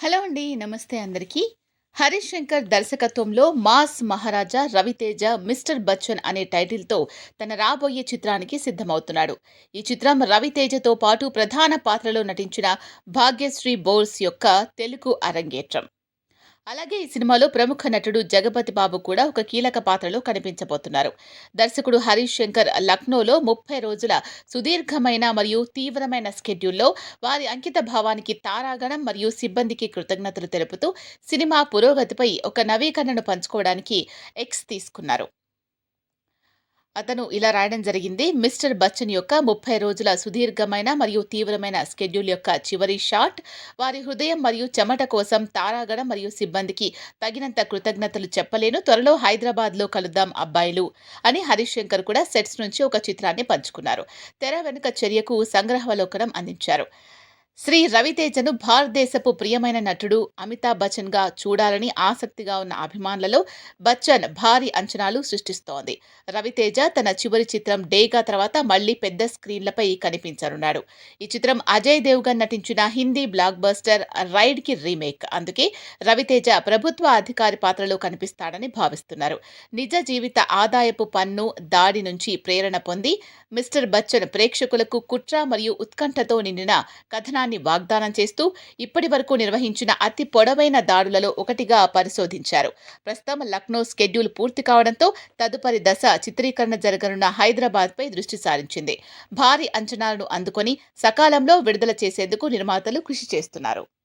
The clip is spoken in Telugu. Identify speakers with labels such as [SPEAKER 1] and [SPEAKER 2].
[SPEAKER 1] హలో అండి నమస్తే అందరికీ. హరీష్ శంకర్ దర్శకత్వంలో మాస్ మహారాజా రవితేజ మిస్టర్ బచ్చన్ అనే టైటిల్తో తన రాబోయే చిత్రానికి సిద్ధమవుతున్నాడు. ఈ చిత్రం రవితేజతో పాటు ప్రధాన పాత్రలో నటించిన భాగ్యశ్రీ బోల్స్ యొక్క తెలుగు అరంగేట్రం. అలాగే ఈ సినిమాలో ప్రముఖ నటుడు జగపతి బాబు కూడా ఒక కీలక పాత్రలో కనిపించబోతున్నారు. దర్శకుడు హరీష్ శంకర్ లక్నోలో ముప్పై రోజుల సుదీర్ఘమైన మరియు తీవ్రమైన స్కెడ్యూల్లో వారి అంకిత భావానికి తారాగణం మరియు సిబ్బందికి కృతజ్ఞతలు తెలుపుతూ సినిమా పురోగతిపై ఒక నవీకరణను పంచుకోవడానికి ఎక్స్ తీసుకున్నారు. అతను ఇలా రాయడం జరిగింది. మిస్టర్ బచ్చన్ యొక్క ముప్పై రోజుల సుదీర్ఘమైన మరియు తీవ్రమైన స్కెడ్యూల్ యొక్క చివరి షాట్ వారి హృదయం మరియు చెమట కోసం తారాగడ మరియు సిబ్బందికి తగినంత కృతజ్ఞతలు చెప్పలేను. త్వరలో హైదరాబాద్లో కలుద్దాం అబ్బాయిలు అని హరీష్ శంకర్ కూడా సెట్స్ నుంచి ఒక చిత్రాన్ని పంచుకున్నారు. తెర వెనుక చర్యకు సంగ్రహావలోకనం అందించారు. శ్రీ రవితేజను భారతదేశపు ప్రియమైన నటుడు అమితాబ్ బచ్చన్గా చూడాలని ఆసక్తిగా ఉన్న అభిమానులలో బచ్చన్ భారీ అంచనాలు సృష్టిస్తోంది. రవితేజ తన చివరి చిత్రం డేగా తర్వాత మళ్ళీ పెద్ద స్క్రీన్లపై కనిపించనున్నాడు. ఈ చిత్రం అజయ్ దేవ్గన్ నటించిన హిందీ బ్లాక్ బస్టర్ రైడ్కి రీమేక్. అందుకే రవితేజ ప్రభుత్వ అధికారి పాత్రలో కనిపిస్తాడని భావిస్తున్నారు. నిజ జీవిత ఆదాయపు పన్ను దాడి నుంచి ప్రేరణ పొంది మిస్టర్ బచ్చన్ ప్రేక్షకులకు కుట్ర మరియు ఉత్కంఠతో నిండిన కథనాన్ని వాగ్దానం చేస్తూ ఇప్పటి వరకు నిర్వహించిన అతి పొడవైన దాడులలో ఒకటిగా పరిశోధించారు. ప్రస్తుతం లక్నో స్కెడ్యూల్ పూర్తి కావడంతో తదుపరి దశ చిత్రీకరణ జరగనున్న హైదరాబాద్పై దృష్టి సారించింది. భారీ అంచనాలను అందుకొని సకాలంలో విడుదల చేసేందుకు నిర్మాతలు కృషి చేస్తున్నారు.